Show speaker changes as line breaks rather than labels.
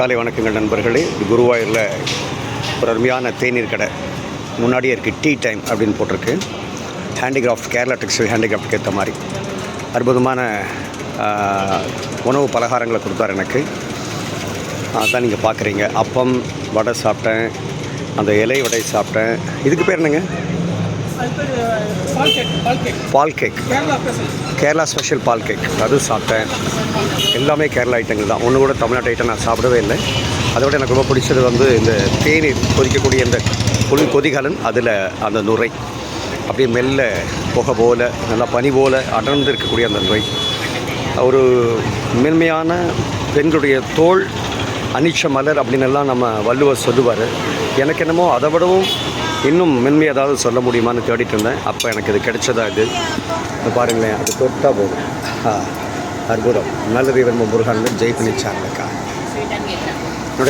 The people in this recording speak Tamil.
காலை வணக்கங்கள் நண்பர்களே. இது குருவாயூரில் ஒரு அருமையான தேநீர் கடை. முன்னாடியே இருக்குது டீ டைம் அப்படின்னு போட்டிருக்கு. ஹேண்டிகிராஃப்ட் கேரளா டெக்ஸ்டைல் ஹேண்டிகிராஃப்ட்க்கு ஏற்ற மாதிரி. அற்புதமான உணவு பலகாரங்களை கொடுத்தாரு எனக்கு. அதான் நீங்கள் பார்க்குறீங்க அப்பம் வடை சாப்பிட்டேன். அந்த இலை வடை சாப்பிட்டேன். இதுக்கு பேர் என்னங்க?
பால் கேக் பால்
பால்
கேரளா ஸ்பெஷல்
பால் கேக். அது சாப்பிட்டேன். எல்லாமே கேரளா ஐட்டங்கள் தான். ஒன்று கூட தமிழ்நாட்டு ஐட்டம் நான் சாப்பிடவே இல்லை. அதை விட எனக்கு ரொம்ப பிடிச்சது வந்து இந்த தேநீர் கொதிக்கக்கூடிய இந்த குளிர் கொதிகலன் அதில் அந்த நுரை. அப்படியே மெல்ல புகை போல நல்லா பனி போல அடர்ந்து இருக்கக்கூடிய அந்த நுரை. ஒரு மென்மையான பெண்களுடைய தோல் அனிச்ச மலர் அப்படின்னு எல்லாம் நம்ம வள்ளுவர் சொல்லுவார். எனக்கு என்னமோ அதை விடவும் இன்னும் மென்மை ஏதாவது சொல்ல முடியுமான்னு தேடிட்டு இருந்தேன். அப்போ எனக்கு இது கிடைச்சதா இது? பாருங்களேன் அது தொட்டா போதும். அற்புதம். நல்லது விரும்ப முருகன் ஜெய் பண்ணி